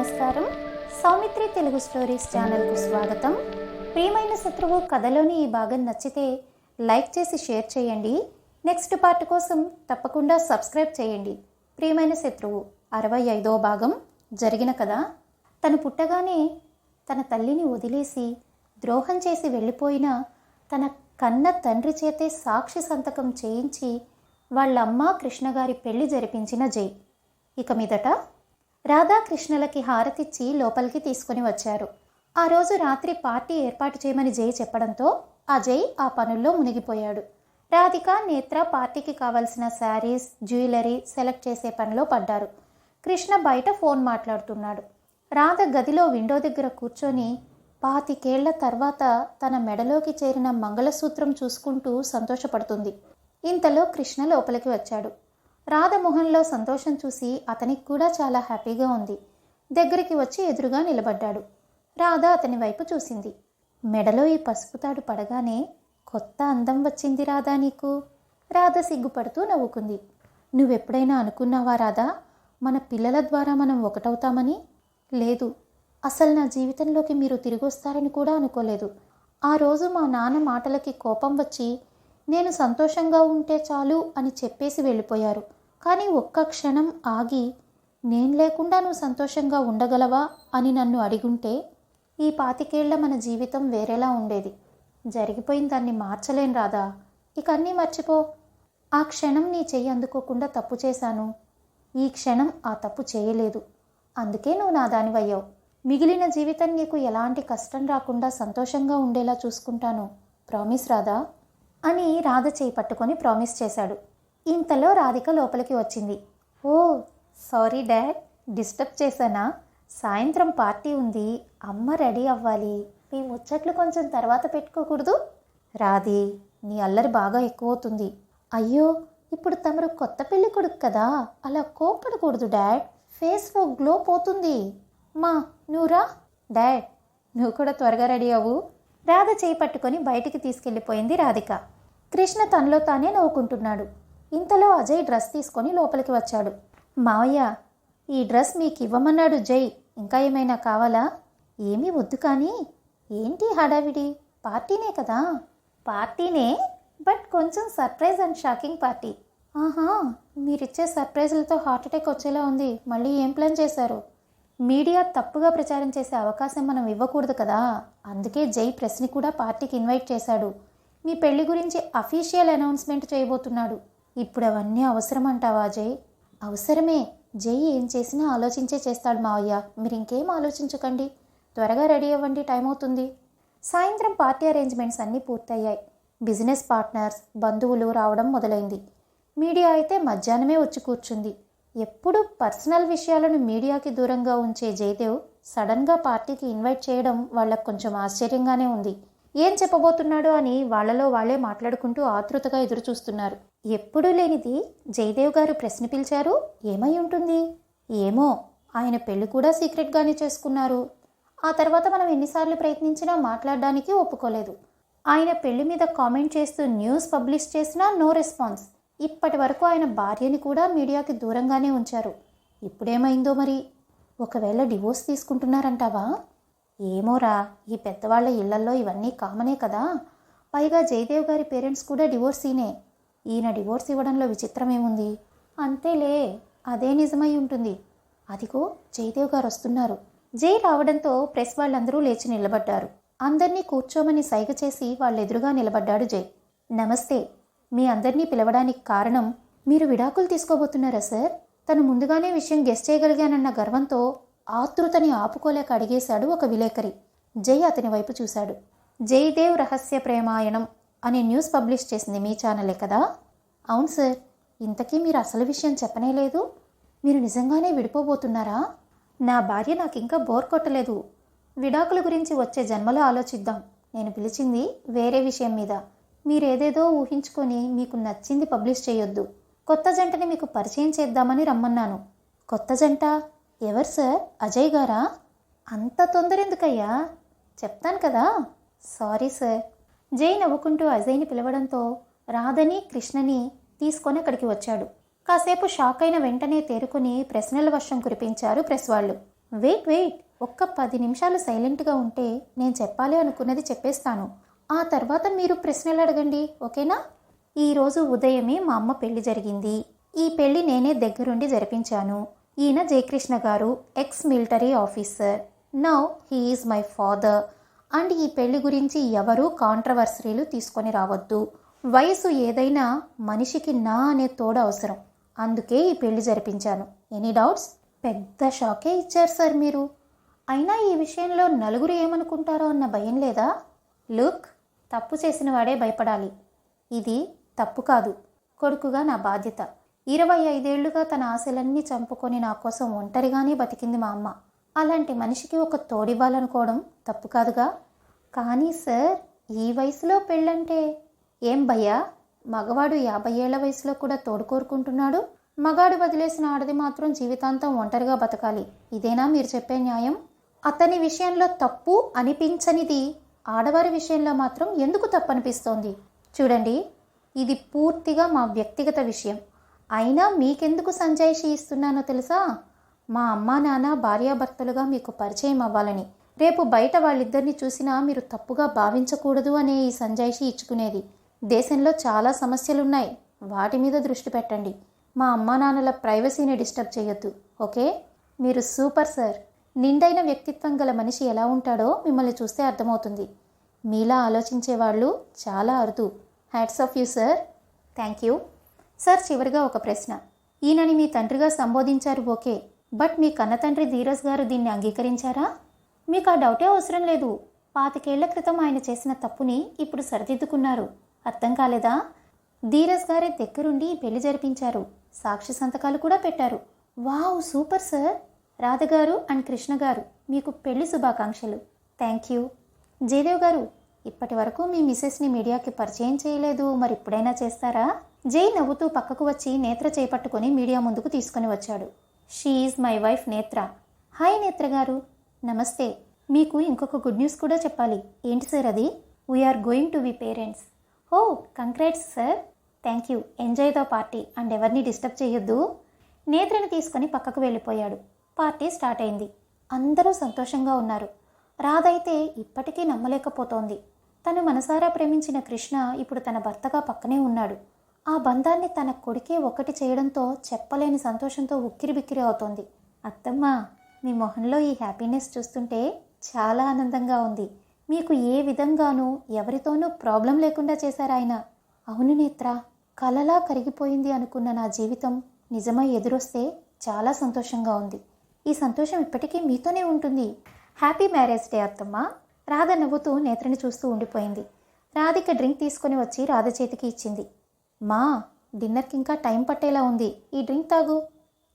నమస్కారం. సౌమిత్రి తెలుగు స్టోరీస్ ఛానల్కు స్వాగతం. ప్రియమైన శత్రువు కథలోని ఈ భాగం నచ్చితే లైక్ చేసి షేర్ చేయండి. నెక్స్ట్ పార్ట్ కోసం తప్పకుండా సబ్స్క్రైబ్ చేయండి. ప్రియమైన శత్రువు అరవై ఐదో భాగం జరిగిన కథ. తను పుట్టగానే తన తల్లిని వదిలేసి ద్రోహం చేసి వెళ్ళిపోయిన తన కన్న తండ్రి చేతే సాక్షి సంతకం చేయించి వాళ్ళమ్మ కృష్ణగారి పెళ్ళి జరిపించిన జై. ఇక మీదట రాధాకృష్ణలకి హారతిచ్చి లోపలికి తీసుకుని వచ్చారు. ఆ రోజు రాత్రి పార్టీ ఏర్పాటు చేయమని జై చెప్పడంతో అజయ్ ఆ పనుల్లో మునిగిపోయాడు. రాధిక నేత్ర పార్టీకి కావలసిన శారీస్ జ్యువెలరీ సెలెక్ట్ చేసే పనిలో పడ్డారు. కృష్ణ బయట ఫోన్ మాట్లాడుతున్నాడు. రాధ గదిలో విండో దగ్గర కూర్చొని పాతికేళ్ళ తర్వాత తన మెడలోకి చేరిన మంగళసూత్రం చూసుకుంటూ సంతోషపడుతుంది. ఇంతలో కృష్ణ లోపలికి వచ్చాడు. రాధ మొహంలో సంతోషం చూసి అతనికి కూడా చాలా హ్యాపీగా ఉంది. దగ్గరికి వచ్చి ఎదురుగా నిలబడ్డాడు. రాధ అతని వైపు చూసింది. మెడలో ఈ పసుపు తాడు పడగానే కొత్త అందం వచ్చింది రాధా నీకు? రాధ సిగ్గుపడుతూ నవ్వుకుంది. నువ్వెప్పుడైనా అనుకున్నావా రాధా? మన పిల్లల ద్వారా మనం ఒకటవుతామని? లేదు. అసలు నా జీవితంలోకి మీరు తిరిగి వస్తారని కూడా అనుకోలేదు. ఆ రోజు మా నాన్న మాటలకి కోపం వచ్చి నేను సంతోషంగా ఉంటే చాలు అని చెప్పేసి వెళ్ళిపోయారు. కానీ ఒక్క క్షణం ఆగి నేను లేకుండా నువ్వు సంతోషంగా ఉండగలవా? అని నన్ను అడిగుంటే ఈ పాతికేళ్ళ మన జీవితం వేరేలా ఉండేది. జరిగిపోయిన దాన్ని మార్చలేను రాదా ఇక అన్నీ మర్చిపో. ఆ క్షణం నీ చెయ్యి అందుకోకుండా తప్పు చేశాను. ఈ క్షణం ఆ తప్పు చేయలేదు. అందుకే నువ్వు నా దానివయ్యావు. మిగిలిన జీవితం నీకు ఎలాంటి కష్టం రాకుండా సంతోషంగా ఉండేలా చూసుకుంటాను. ప్రామిస్ రాదా అని రాధ చేయి పట్టుకొని ప్రామిస్ చేశాడు. ఇంతలో రాధిక లోపలికి వచ్చింది. ఓ సారీ డాడ్ డిస్టర్బ్ చేశానా? సాయంత్రం పార్టీ ఉంది అమ్మ రెడీ అవ్వాలి. మీ ముచ్చట్లు కొంచెం తర్వాత పెట్టుకోకూడదు? రాధి నీ అల్లరి బాగా ఎక్కువవుతుంది. అయ్యో ఇప్పుడు తమరు కొత్త పెళ్ళి కొడుకు కదా? అలా కోపడకూడదు డాడ్. ఫేస్ గ్లో పోతుంది. మా నువ్వురా డాడ్ నువ్వు కూడా త్వరగా రెడీ అవ్వు. రాధ చేయి పట్టుకొని బయటికి తీసుకెళ్ళిపోయింది రాధిక. కృష్ణ తనలో తానే నవ్వుకుంటున్నాడు. ఇంతలో అజయ్ డ్రెస్ తీసుకొని లోపలికి వచ్చాడు. మావయ్య ఈ డ్రెస్ మీకు ఇవ్వమన్నాడు జై. ఇంకా ఏమైనా కావాలా? ఏమీ వద్దు కానీ ఏంటి హడావిడి? పార్టీనే కదా. పార్టీనే? బట్ కొంచెం సర్ప్రైజ్ అండ్ షాకింగ్ పార్టీ. ఆహా మీరిచ్చే సర్ప్రైజ్లతో హార్ట్ అటాక్ వచ్చేలా ఉంది. మళ్ళీ ఏం ప్లాన్ చేశారు? మీడియా తప్పుగా ప్రచారం చేసే అవకాశం మనం ఇవ్వకూడదు కదా. అందుకే జై ప్రెస్ని కూడా పార్టీకి ఇన్వైట్ చేశాడు. మీ పెళ్ళి గురించి అఫీషియల్ అనౌన్స్మెంట్ చేయబోతున్నాడు. ఇప్పుడు అవన్నీ అవసరం అంటావా జై? అవసరమే. జై ఏం చేసినా ఆలోచించే చేస్తాడు మావయ్య. మీరు ఇంకేం ఆలోచించకండి. త్వరగా రెడీ అవ్వండి టైం అవుతుంది. సాయంత్రం పార్టీ అరేంజ్మెంట్స్ అన్నీ పూర్తయ్యాయి. బిజినెస్ పార్ట్నర్స్ బంధువులు రావడం మొదలైంది. మీడియా అయితే మధ్యాహ్నమే వచ్చి కూర్చుంది. ఎప్పుడు పర్సనల్ విషయాలను మీడియాకి దూరంగా ఉంచే జయదేవ్ సడన్గా పార్టీకి ఇన్వైట్ చేయడం వాళ్ళకు కొంచెం ఆశ్చర్యంగానే ఉంది. ఏం చెప్పబోతున్నాడో అని వాళ్ళలో వాళ్ళే మాట్లాడుకుంటూ ఆతృతగా ఎదురుచూస్తున్నారు. ఎప్పుడూ లేనిది జయదేవ్ గారు ప్రశ్న పిలిచారు ఏమై ఉంటుంది? ఏమో ఆయన పెళ్ళి కూడా సీక్రెట్గానే చేసుకున్నారు. ఆ తర్వాత మనం ఎన్నిసార్లు ప్రయత్నించినా మాట్లాడడానికి ఒప్పుకోలేదు. ఆయన పెళ్ళి మీద కామెంట్ చేస్తూ న్యూస్ పబ్లిష్ చేసినా నో రెస్పాన్స్. ఇప్పటి వరకు ఆయన భార్యని కూడా మీడియాకి దూరంగానే ఉంచారు. ఇప్పుడేమైందో మరి? ఒకవేళ డివోర్స్ తీసుకుంటున్నారంటావా? ఏమోరా ఈ పెద్దవాళ్ళ ఇళ్ళల్లో ఇవన్నీ కామనే కదా. పైగా జయదేవ్ గారి పేరెంట్స్ కూడా డివోర్సీనే. ఈయన డివోర్స్ ఇవ్వడంలో విచిత్రమేముంది? అంతేలే అదే నిజమై ఉంటుంది. అదిగో జయదేవ్ గారు వస్తున్నారు. జై రావడంతో ప్రెస్ వాళ్ళందరూ లేచి నిలబడ్డారు. అందర్నీ కూర్చోమని సైగ చేసి వాళ్ళెదురుగా నిలబడ్డాడు జై. నమస్తే మీ అందరినీ పిలవడానికి కారణం మీరు విడాకులు తీసుకోబోతున్నారా సార్? తను ముందుగానే విషయం గెస్ట్ చేయగలిగానన్న గర్వంతో ఆతృతని ఆపుకోలేక అడిగేశాడు ఒక విలేకరి. జై అతని వైపు చూశాడు. జైదేవ్ రహస్య ప్రేమాయణం అనే న్యూస్ పబ్లిష్ చేసింది మీ ఛానలే కదా? అవును సార్. ఇంతకీ మీరు అసలు విషయం చెప్పనే లేదు. మీరు నిజంగానే విడిపోబోతున్నారా? నా భార్య నాకు ఇంకా బోర్ కొట్టలేదు. విడాకుల గురించి వచ్చే జన్మలో ఆలోచిద్దాం. నేను పిలిచింది వేరే విషయం మీద. మీరేదేదో ఊహించుకొని మీకు నచ్చింది పబ్లిష్ చేయొద్దు. కొత్త జంటని మీకు పరిచయం చేద్దామని రమ్మన్నాను. కొత్త జంట? ఎవరు సార్? అజయ్ గారా? అంత తొందర ఎందుకయ్యా? చెప్తాను కదా. Sorry sir. జై నవ్వుకుంటూ అజయ్ని పిలవడంతో రాధని కృష్ణని తీసుకొని అక్కడికి వచ్చాడు. కాసేపు షాక్ అయిన వెంటనే తేరుకుని ప్రశ్నల వర్షం కురిపించారు ప్రెస్ వాళ్ళు. Wait wait. ఒక్క పది నిమిషాలు సైలెంట్గా ఉంటే నేను చెప్పాలి అనుకున్నది చెప్పేస్తాను. ఆ తర్వాత మీరు ప్రశ్నలు అడగండి ఓకేనా? ఈరోజు ఉదయమే మా అమ్మ పెళ్ళి జరిగింది. ఈ పెళ్ళి నేనే దగ్గరుండి జరిపించాను. ఈయన Jayakrishna garu ex military officer now he is my father and ఈ పెళ్ళి గురించి ఎవరూ కాంట్రవర్సరీలు తీసుకొని రావద్దు. వయసు ఏదైనా మనిషికి నా అనే తోడు అవసరం. అందుకే ఈ పెళ్ళి జరిపించాను. ఎనీ డౌట్స్ పెద్ద షాకే ఇచ్చారు సార్ మీరు. అయినా ఈ విషయంలో నలుగురు ఏమనుకుంటారో అన్న భయం లేదా? లుక్ తప్పు చేసిన వాడే భయపడాలి. ఇది తప్పు కాదు. కొడుకుగా నా బాధ్యత. ఇరవై ఐదేళ్ళుగా తన ఆశలన్నీ చంపుకొని నా కోసం ఒంటరిగానే బతికింది మా అమ్మ. అలాంటి మనిషికి ఒక తోడివ్వాలనుకోవడం తప్పు కాదుగా? కానీ సార్ ఈ వయసులో పెళ్ళంటే ఏం భయ్యా? మగవాడు యాభై ఏళ్ళ వయసులో కూడా తోడు కోరుకుంటున్నాడు? మగాడు వదిలేసిన ఆడది మాత్రం జీవితాంతం ఒంటరిగా బతకాలి. ఇదేనా మీరు చెప్పే న్యాయం? అతని విషయంలో తప్పు అనిపించనిది. ఆడవారి విషయంలో మాత్రం ఎందుకు తప్పు అనిపిస్తోంది? చూడండి ఇది పూర్తిగా మా వ్యక్తిగత విషయం. అయినా మీకెందుకు సంజాయిషి ఇస్తున్నానో తెలుసా? మా అమ్మా నాన్న భార్యాభర్తలుగా మీకు పరిచయం అవ్వాలని. రేపు బయట వాళ్ళిద్దరిని చూసినా మీరు తప్పుగా భావించకూడదు అనే ఈ సంజాయిషి ఇచ్చుకునేది. దేశంలో చాలా సమస్యలున్నాయి. వాటి మీద దృష్టి పెట్టండి. మా అమ్మా నాన్నల ప్రైవసీని డిస్టర్బ్ చేయొద్దు. ఓకే? మీరు సూపర్ సార్. నిండైన వ్యక్తిత్వం గల మనిషి ఎలా ఉంటాడో మిమ్మల్ని చూస్తే అర్థమవుతుంది. మీలా ఆలోచించే వాళ్ళు చాలా అరుదు. Hats off you sir. Thank you. Sir చివరిగా ఒక ప్రశ్న. ఈయనని మీ తండ్రిగా సంబోధించారు ఓకే బట్ మీ కన్న తండ్రి ధీరజ్ గారు దీన్ని అంగీకరించారా? మీకు ఆ డౌటే అవసరం లేదు. పాతికేళ్ళ క్రితం ఆయన చేసిన తప్పుని ఇప్పుడు సరిదిద్దుకున్నారు. అర్థం కాలేదా? ధీరజ్ గారే దగ్గరుండి పెళ్ళి జరిపించారు. సాక్షి సంతకాలు కూడా పెట్టారు. Wow super sir. రాధగారు and Krishna garu మీకు పెళ్ళి శుభాకాంక్షలు. Thank you. జయదేవ్ గారు ఇప్పటి వరకు మీ మిసెస్ని మీడియాకి పరిచయం చేయలేదు మరి ఇప్పుడైనా చేస్తారా? జై నవ్వుతూ పక్కకు వచ్చి నేత్ర చేపట్టుకుని మీడియా ముందుకు తీసుకొని వచ్చాడు. She's my wife Netra. Hi Netra garu. నమస్తే. మీకు ఇంకొక గుడ్ న్యూస్ కూడా చెప్పాలి. ఏంటి సార్ అది? We're going to be parents oh congrats sir. Thank you enjoy the party and ఎవరిని డిస్టర్బ్ చేయొద్దు. నేత్రని తీసుకొని పక్కకు వెళ్ళిపోయాడు. పార్టీ స్టార్ట్ అయింది. అందరూ సంతోషంగా ఉన్నారు. రాధైతే ఇప్పటికీ నమ్మలేకపోతోంది. తను మనసారా ప్రేమించిన కృష్ణ ఇప్పుడు తన భర్తగా పక్కనే ఉన్నాడు. ఆ బంధాన్ని తన కొడుకే ఒకటి చేయడంతో చెప్పలేని సంతోషంతో ఉక్కిరిబిక్కిరి అవుతోంది. అత్తమ్మ మీ మొహంలో ఈ హ్యాపీనెస్ చూస్తుంటే చాలా ఆనందంగా ఉంది. మీకు ఏ విధంగానూ ఎవరితోనూ ప్రాబ్లం లేకుండా చేశారు ఆయన. అవును నేత్ర కలలా కరిగిపోయింది అనుకున్న నా జీవితం నిజమై ఎదురొస్తే చాలా సంతోషంగా ఉంది. ఈ సంతోషం ఇప్పటికీ మీతోనే ఉంటుంది. హ్యాపీ మ్యారేజ్ డే అత్తమ్మ. రాధ నవ్వుతూ నేత్రని చూస్తూ ఉండిపోయింది. రాధిక డ్రింక్ తీసుకొని వచ్చి రాధ చేతికి ఇచ్చింది. మా డిన్నర్కి ఇంకా టైం పట్టేలా ఉంది. ఈ డ్రింక్ తాగు.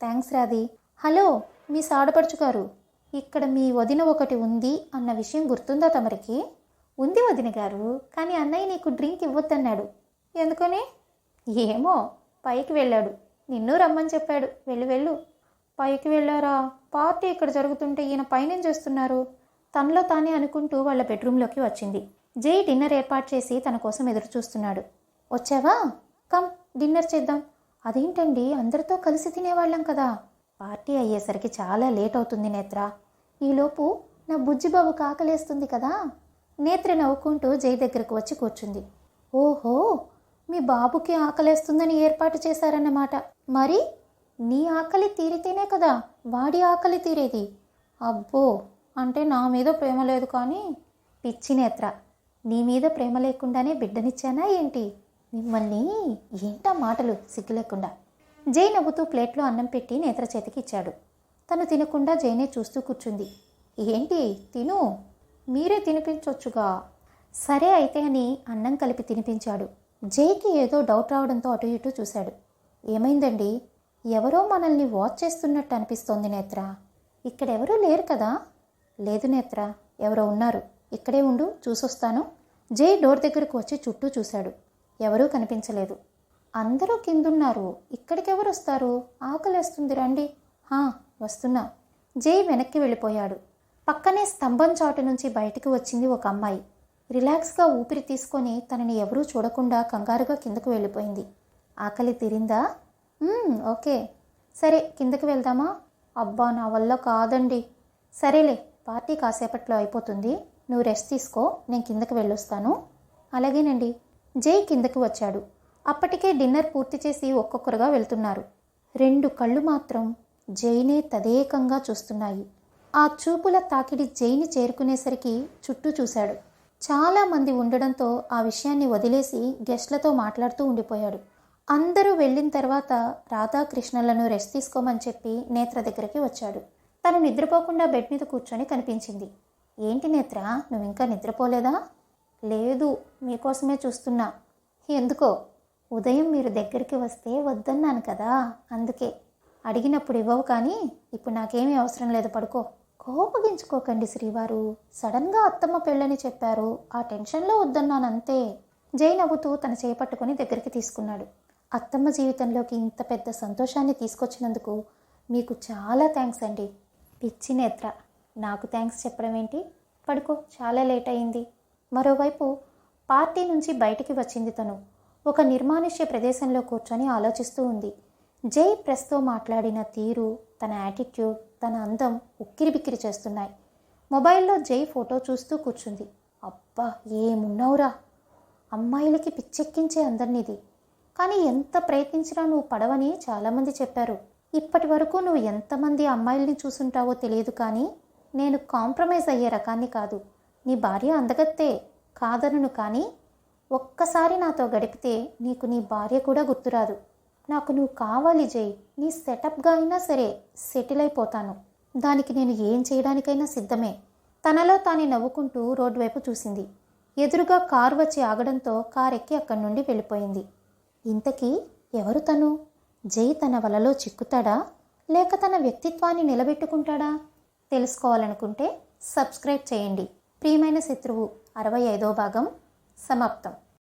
థ్యాంక్స్ రాది హలో మీ సాడపడుచు గారు ఇక్కడ మీ వదిన ఒకటి ఉంది అన్న విషయం గుర్తుందా తమరికి? ఉంది వదిన గారు కానీ అన్నయ్య నీకు డ్రింక్ ఇవ్వద్దన్నాడు. ఎందుకని? ఏమో పైకి వెళ్ళాడు. నిన్ను రమ్మని చెప్పాడు. వెళ్ళు వెళ్ళు. పైకి వెళ్ళారా? పార్టీ ఇక్కడ జరుగుతుంటే ఈయన పైనేం చేస్తున్నారు? తనలో తానే అనుకుంటూ వాళ్ళ బెడ్రూమ్లోకి వచ్చింది. జై డిన్నర్ ఏర్పాటు చేసి తన కోసం ఎదురు చూస్తున్నాడు వచ్చావా? డిన్నర్ చేద్దాం. అదేంటండి? అందరితో కలిసి తినేవాళ్ళం కదా. పార్టీ అయ్యేసరికి చాలా లేట్ అవుతుంది నేత్ర. ఈలోపు నా బుజ్జిబాబు కాకలేస్తుంది కదా. నేత్ర నవ్వుకుంటూ జై దగ్గరకు వచ్చి కూర్చుంది. ఓహో! మీ బాబుకి ఆకలేస్తుందని ఏర్పాటు చేశారన్నమాట. మరి? నీ ఆకలి తీరితేనే కదా. వాడి ఆకలి తీరేది. అబ్బో! అంటే నా మీద ప్రేమ లేదు కానీ పిచ్చి నేత్ర. నీ మీద ప్రేమ లేకుండానే బిడ్డనిచ్చానా ఏంటి? మిమ్మల్ని ఏంటా మాటలు సిగ్గు లేకుండా జై నవ్వుతూ ప్లేట్లో అన్నం పెట్టి నేత్ర చేతికిచ్చాడు తను తినకుండా జైనే చూస్తూ కూర్చుంది. ఏంటి? తిను. మీరే తినిపించొచ్చుగా. సరే అయితే అని అన్నం కలిపి తినిపించాడు. జైకి ఏదో డౌట్ రావడంతో అటు ఇటు చూశాడు. ఏమైందండి? ఎవరో మనల్ని వాచ్ చేస్తున్నట్టు అనిపిస్తోంది నేత్ర. ఇక్కడెవరూ లేరు కదా? లేదు నేత్ర. ఎవరో ఉన్నారు. ఇక్కడే ఉండు చూసొస్తాను. జై డోర్ దగ్గరకు వచ్చి చుట్టూ చూశాడు. ఎవరూ కనిపించలేదు. అందరూ కిందున్నారు. ఇక్కడికెవరు వస్తారు ఆకలేస్తుంది రండి. హా వస్తున్నా. జై వెనక్కి వెళ్ళిపోయాడు. పక్కనే స్తంభం చాటు నుంచి బయటికి వచ్చింది ఒక అమ్మాయి. రిలాక్స్గా ఊపిరి తీసుకొని తనని ఎవరూ చూడకుండా కంగారుగా కిందకు వెళ్ళిపోయింది. ఆకలి తీరిందా? ఓకే. సరే కిందకి వెళ్దామా? అబ్బా నా వల్ల కాదండి. సరేలే పార్టీ కాసేపట్లో అయిపోతుంది. నువ్వు రెస్ట్ తీసుకో నేను కిందకి వెళ్ళొస్తాను. అలాగేనండి. జై కిందకి వచ్చాడు. అప్పటికే డిన్నర్ పూర్తి చేసి ఒక్కొక్కరుగా వెళ్తున్నారు. రెండు కళ్ళు మాత్రం జైనే తదేకంగా చూస్తున్నాయి. ఆ చూపుల తాకిడి జైని చేరుకునేసరికి చుట్టూ చూశాడు. చాలామంది ఉండడంతో ఆ విషయాన్ని వదిలేసి గెస్ట్లతో మాట్లాడుతూ ఉండిపోయాడు. అందరూ వెళ్ళిన తర్వాత రాధాకృష్ణలను రెస్ట్ తీసుకోమని చెప్పి నేత్ర దగ్గరికి వచ్చాడు. తను నిద్రపోకుండా బెడ్ మీద కూర్చొని కనిపించింది. ఏంటి నేత్ర? నువ్వు ఇంకా నిద్రపోలేదా? లేదు మీకోసమే చూస్తున్నా. ఎందుకో? ఉదయం మీరు దగ్గరికి వస్తే వద్దన్నాను కదా అందుకే. అడిగినప్పుడు ఇవ్వవు కానీ ఇప్పుడు నాకేమీ అవసరం లేదు పడుకో. కోపగించుకోకండి శ్రీవారు. సడన్గా అత్తమ్మ పెళ్ళని చెప్పారు. ఆ టెన్షన్లో వద్దన్నాను అంతే జై నవ్వుతూ తన చేపట్టుకుని దగ్గరికి తీసుకున్నాడు. అత్తమ్మ జీవితంలోకి ఇంత పెద్ద సంతోషాన్ని తీసుకొచ్చినందుకు మీకు చాలా థ్యాంక్స్ అండి. పిచ్చి నేత్ర. నాకు థ్యాంక్స్ చెప్పడం ఏంటి పడుకో చాలా లేట్ అయింది. మరోవైపు పార్టీ నుంచి బయటికి వచ్చింది తను. ఒక నిర్మానుష్య ప్రదేశంలో కూర్చొని ఆలోచిస్తూ ఉంది. జై ప్రెస్తో మాట్లాడిన తీరు తన యాటిట్యూడ్ తన అందం ఉక్కిరిబిక్కిరి చేస్తున్నాయి. మొబైల్లో జై ఫోటో చూస్తూ కూర్చుంది. అబ్బా ఏమున్నావురా? అమ్మాయిలకి పిచ్చెక్కించే అందరినిది. కానీ ఎంత ప్రయత్నించినా నువ్వు పడవని చాలామంది చెప్పారు. ఇప్పటి వరకు నువ్వు ఎంతమంది అమ్మాయిల్ని చూసుంటావో తెలియదు కానీ నేను కాంప్రమైజ్ అయ్యే రకాన్ని కాదు. నీ భార్య అందగత్తే కాదనను కానీ ఒక్కసారి నాతో గడిపితే నీకు నీ భార్య కూడా గుర్తురాదు. నాకు నువ్వు కావాలి జై. నీ సెటప్గా అయినా సరే సెటిల్ అయిపోతాను. దానికి నేను ఏం చేయడానికైనా సిద్ధమే. తనలో తానే నవ్వుకుంటూ రోడ్డు వైపు చూసింది. ఎదురుగా కారు వచ్చి ఆగడంతో కారు ఎక్కి అక్కడి నుండి వెళ్ళిపోయింది. ఇంతకీ ఎవరు తను? జై తన వలలో చిక్కుతాడా? లేక తన వ్యక్తిత్వాన్ని నిలబెట్టుకుంటాడా? తెలుసుకోవాలనుకుంటే సబ్స్క్రైబ్ చేయండి. ప్రియమైన శత్రువు అరవై ఐదో భాగం సమాప్తం.